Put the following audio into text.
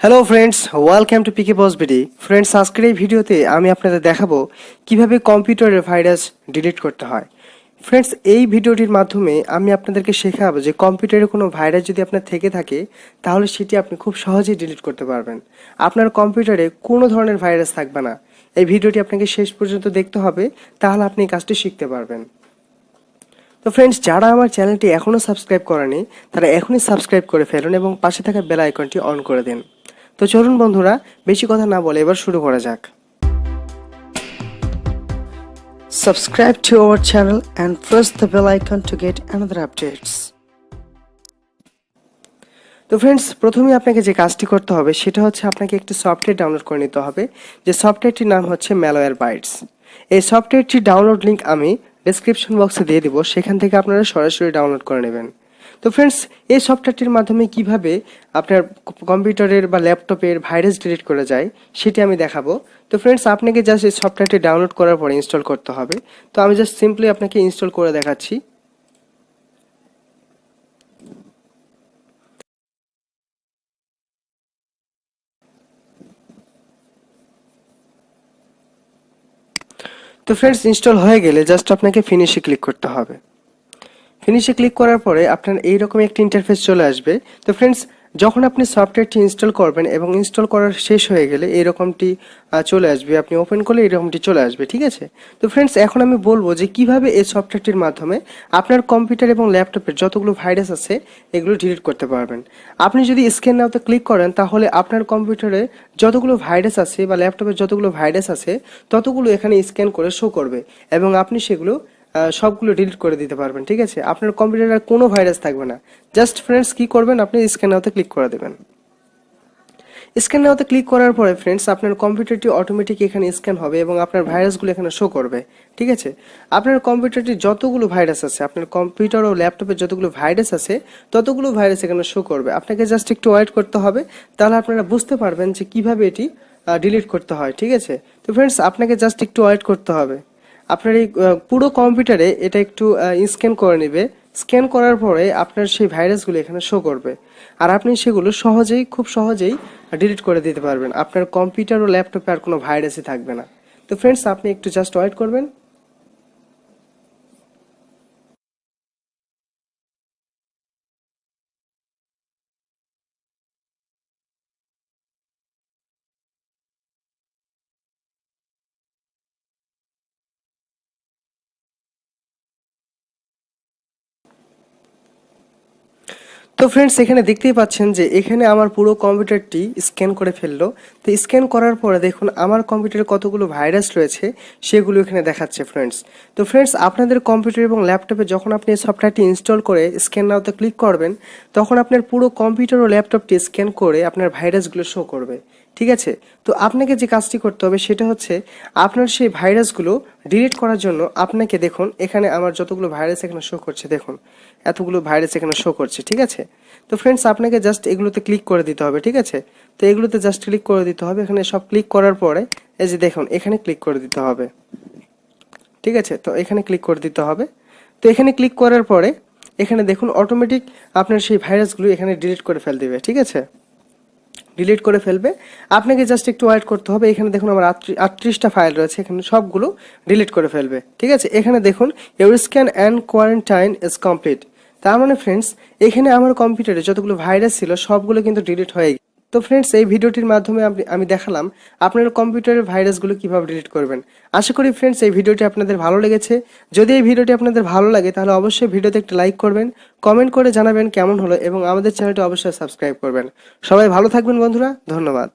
Hello friends welcome to PK boss BD friends আজকের এই ভিডিওতে আমি আপনাদের দেখাবো কীভাবে কম্পিউটারের ভাইরাস ডিলিট করতে হয়। ফ্রেন্ডস এই ভিডিওটির মাধ্যমে আমি আপনাদেরকে শেখাবো যে কম্পিউটারে কোনো ভাইরাস যদি আপনার থেকে থাকে, তাহলে সেটি আপনি খুব সহজেই ডিলিট করতে পারবেন। আপনার কম্পিউটারে কোনো ধরনের ভাইরাস থাকবে না। এই ভিডিওটি আপনাকে শেষ পর্যন্ত দেখতে হবে, তাহলে আপনি এই কাজটি শিখতে পারবেন। তো ফ্রেন্ডস যারা আমার চ্যানেলটি এখনও সাবস্ক্রাইব করেনি, তারা এখনই সাবস্ক্রাইব করে ফেলুন এবং পাশে থাকা বেল আইকনটি অন করে দিন। তো চলুন বন্ধুরা, বেশি কথা না বলে এবার শুরু করা যাক। Subscribe to our channel and press the bell icon to get another updates তো ফ্রেন্ডস প্রথমে আপনাকে যে কাজটি করতে হবে, সেটা হচ্ছে আপনাকে একটি সফটওয়্যার ডাউনলোড করে নিতে হবে। যে সফটওয়্যারটির নাম হচ্ছে ম্যালোয়ার বাইটস এই সফটওয়্যারটির ডাউনলোড লিঙ্ক আমি ডেসক্রিপশন বক্সে দিয়ে দিব। সেখান থেকে আপনারা সরাসরি ডাউনলোড করে নেবেন। তো ফ্রেন্ডস এই সফটওয়্যারটির মাধ্যমে কীভাবে আপনার কম্পিউটারের বা ল্যাপটপের ভাইরাস ডিলিট করা যায়, সেটি আমি দেখাবো। তো ফ্রেন্ডস আপনাকে জাস্ট এই সফটওয়্যারটি ডাউনলোড করার পরে ইনস্টল করতে হবে। তো আমি জাস্ট সিম্পলি আপনাকে ইনস্টল করে দেখাচ্ছি। তো ফ্রেন্ডস ইনস্টল হয়ে গেলে জাস্ট আপনাকে ফিনিশে ক্লিক করতে হবে। ফিনিশে ক্লিক করার পরে আপনার এইরকম একটি ইন্টারফেস চলে আসবে। তো ফ্রেন্ডস যখন আপনি সফটওয়্যারটি ইনস্টল করবেন এবং ইনস্টল করার শেষ হয়ে গেলে এরকমটি আহ, চলে আসবে। আপনি ওপেন করলে এরকমটি চলে আসবে ঠিক আছে? তো ফ্রেন্ডস এখন আমি বলব যে কীভাবে এই সফটওয়্যারটির মাধ্যমে আপনার কম্পিউটার এবং ল্যাপটপের যতগুলো ভাইরাস আছে এগুলো ডিলিট করতে পারবেন। আপনি যদি স্ক্যান নাওতে ক্লিক করেন তাহলে আপনার কম্পিউটারে যতগুলো ভাইরাস আছে বা ল্যাপটপের যতগুলো ভাইরাস আছে ততগুলো এখানে স্ক্যান করে শো করবে এবং আপনি সেগুলো সবগুলো ডিলিট করে দিতে পারবেন, ঠিক আছে? আপনার কম্পিউটারে আর কোনো ভাইরাস থাকবে না। জাস্ট ফ্রেন্ডস কি করবেন আপনি? স্ক্যান নাওতে ক্লিক করে দেবেন। স্ক্যান নাওতে ক্লিক করার পরে ফ্রেন্ডস আপনার কম্পিউটারটি অটোমেটিক এখানে স্ক্যান হবে এবং আপনার ভাইরাসগুলো এখানে শো করবে, ঠিক আছে? আপনার কম্পিউটারটি যতগুলো ভাইরাস আছে, আপনার কম্পিউটার ও ল্যাপটপে যতগুলো ভাইরাস আছে, ততগুলো ভাইরাস এখানে শো করবে। আপনাকে জাস্ট একটু ওয়েট করতে হবে, তাহলে আপনারা বুঝতে পারবেন যে কীভাবে এটি ডিলিট করতে হয়, ঠিক আছে? তো ফ্রেন্ডস আপনাকে জাস্ট একটু ওয়েট করতে হবে। আপনার এই পুরো কম্পিউটারে এটা একটু স্ক্যান করে নেবে। স্ক্যান করার পরে আপনার সেই ভাইরাসগুলো এখানে শো করবে। আর আপনি সেগুলো সহজেই, খুব সহজেই ডিলিট করে দিতে পারবেন। আপনার কম্পিউটার ও ল্যাপটপে আর কোনো ভাইরাসই থাকবে না। তো ফ্রেন্ডস আপনি একটু জাস্ট ওয়েট করবেন। তো ফ্রেন্ডস এখানে দেখতেই পাচ্ছেন যে এখানে আমার পুরো কম্পিউটারটি স্ক্যান করে ফেলল। তো স্ক্যান করার পরে দেখুন, আমার কম্পিউটারে কতগুলো ভাইরাস রয়েছে সেগুলো এখানে দেখাচ্ছে ফ্রেন্ডস তো ফ্রেন্ডস আপনাদের কম্পিউটার এবং ল্যাপটপে যখন আপনি এই সফটওয়্যারটি ইনস্টল করে স্ক্যান নাওতে ক্লিক করবেন, তখন আপনার পুরো কম্পিউটার ও ল্যাপটপটি স্ক্যান করে আপনার ভাইরাসগুলো শো করবে। ঠিক আছে? তো আপনাকে যে কাজটি করতে হবে সেটা হচ্ছে আপনার সেই ভাইরাসগুলো ডিলিট করার জন্য আপনাকে দেখুন, এখানে আমার যতগুলো ভাইরাস এখানে শো করছে, দেখুন। এতগুলো ভাইরাস এখানে শো করছে, ঠিক আছে? তো ফ্রেন্ডস আপনাকে জাস্ট এগুলোতে ক্লিক করে দিতে হবে, ঠিক আছে? তো এগুলোতে জাস্ট ক্লিক করে দিতে হবে, এখানে সব ক্লিক করার পরে এই যে দেখুন, এখানে ক্লিক করে দিতে হবে। ঠিক আছে? তো এখানে ক্লিক করে দিতে হবে। তো এখানে ক্লিক করার পরে এখানে দেখুন অটোমেটিক আপনার সেই ভাইরাসগুলো এখানে ডিলিট করে ফেল দেবে, ঠিক আছে? ডিলিট করে ফেলবে। আপনাকে জাস্ট একটু ওয়েট করতে হবে। এখানে দেখুন আমার আটত্রিশটা ফাইল রয়েছে। এখানে সবগুলো ডিলিট করে ফেলবে। ঠিক আছে? এখানে দেখুন your scan and quarantine is complete তার মানে ফ্রেন্ডস এখানে আমার কম্পিউটারে যতগুলো ভাইরাস ছিল, সবগুলো কিন্তু ডিলিট হয়ে তো ফ্রেন্ডস এই ভিডিওটির মাধ্যমে আমি দেখালাম আপনার কম্পিউটারের ভাইরাসগুলো কীভাবে ডিলিট করবেন। আশা করি ফ্রেন্ডস এই ভিডিওটি আপনাদের ভালো লেগেছে। যদি এই ভিডিওটি আপনাদের ভালো লাগে, তাহলে অবশ্যই ভিডিওতে একটা লাইক করবেন কমেন্ট করে জানাবেন কেমন হলো এবং আমাদের চ্যানেলটি অবশ্যই সাবস্ক্রাইব করবেন। সবাই ভালো থাকবেন বন্ধুরা, ধন্যবাদ।